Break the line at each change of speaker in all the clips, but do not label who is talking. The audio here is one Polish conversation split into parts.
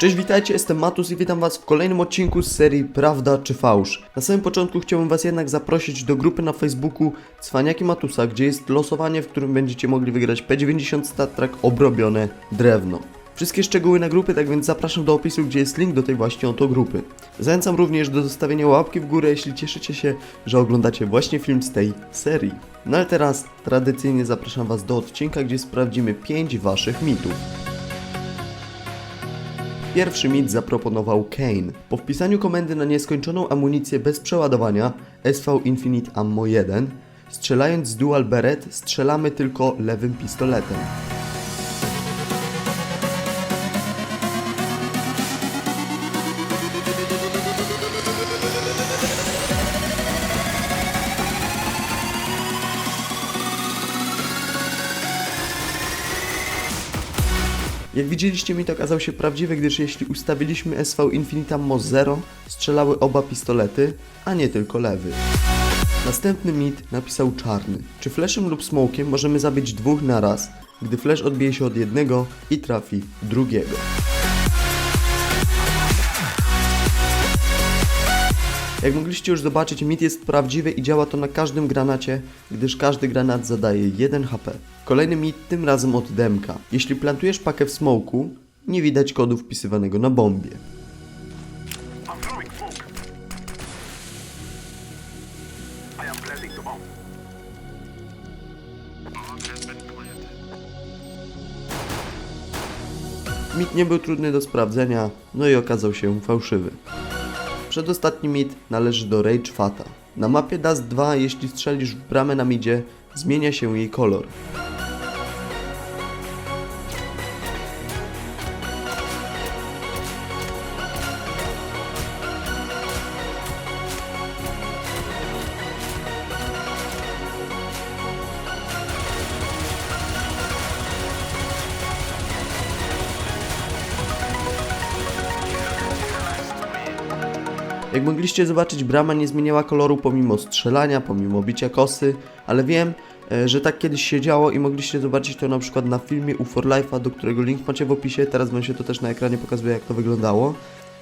Cześć, witajcie, jestem Matus i witam was w kolejnym odcinku z serii Prawda czy Fałsz. Na samym początku chciałbym was jednak zaprosić do grupy na Facebooku Cwaniaki Matusa, gdzie jest losowanie, w którym będziecie mogli wygrać P90 Star obrobione drewno. Wszystkie szczegóły na grupy, tak więc zapraszam do opisu, gdzie jest link do tej właśnie oto grupy. Zachęcam również do zostawienia łapki w górę, jeśli cieszycie się, że oglądacie właśnie film z tej serii. No ale teraz tradycyjnie zapraszam was do odcinka, gdzie sprawdzimy 5 waszych mitów. Pierwszy mit zaproponował Kane. Po wpisaniu komendy na nieskończoną amunicję bez przeładowania SV Infinite Ammo 1, strzelając z Dual Beret strzelamy tylko lewym pistoletem. Jak widzieliście mit okazał się prawdziwy, gdyż jeśli ustawiliśmy SV Infinite Ammo 0, strzelały oba pistolety, a nie tylko lewy. Następny mit napisał czarny. Czy flashem lub smokiem możemy zabić dwóch na raz, gdy flash odbije się od jednego i trafi drugiego? Jak mogliście już zobaczyć, mit jest prawdziwy i działa to na każdym granacie, gdyż każdy granat zadaje 1 HP. Kolejny mit, tym razem od Demka. Jeśli plantujesz pakę w smoku, nie widać kodu wpisywanego na bombie. Mit nie był trudny do sprawdzenia, no i okazał się fałszywy. Przedostatni mit należy do Rage Fata. Na mapie Dust 2, jeśli strzelisz w bramę na midzie, zmienia się jej kolor. Jak mogliście zobaczyć, brama nie zmieniała koloru pomimo strzelania, pomimo bicia kosy, ale wiem, e, że tak kiedyś się działo i mogliście zobaczyć to na przykład na filmie u For Life'a, do którego link macie w opisie, teraz wam się to też na ekranie pokazuje jak to wyglądało.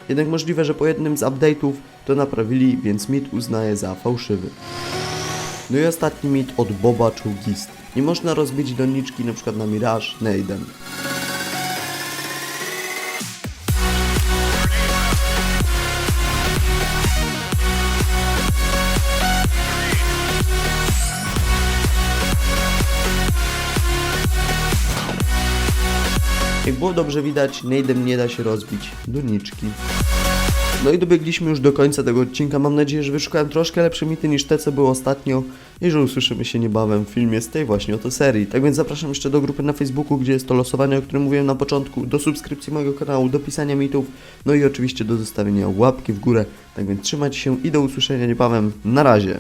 Jednak możliwe, że po jednym z update'ów to naprawili, więc mit uznaje za fałszywy. No i ostatni mit od Boba Czołgisty. Nie można rozbić doniczki przykład na Mirage Naden. Jak było dobrze widać, Nade'em nie da się rozbić doniczki. No i dobiegliśmy już do końca tego odcinka. Mam nadzieję, że wyszukałem troszkę lepsze mity niż te, co były ostatnio i że usłyszymy się niebawem w filmie z tej właśnie oto serii. Tak więc zapraszam jeszcze do grupy na Facebooku, gdzie jest to losowanie, o którym mówiłem na początku, do subskrypcji mojego kanału, do pisania mitów, no i oczywiście do zostawienia łapki w górę. Tak więc trzymajcie się i do usłyszenia niebawem. Na razie.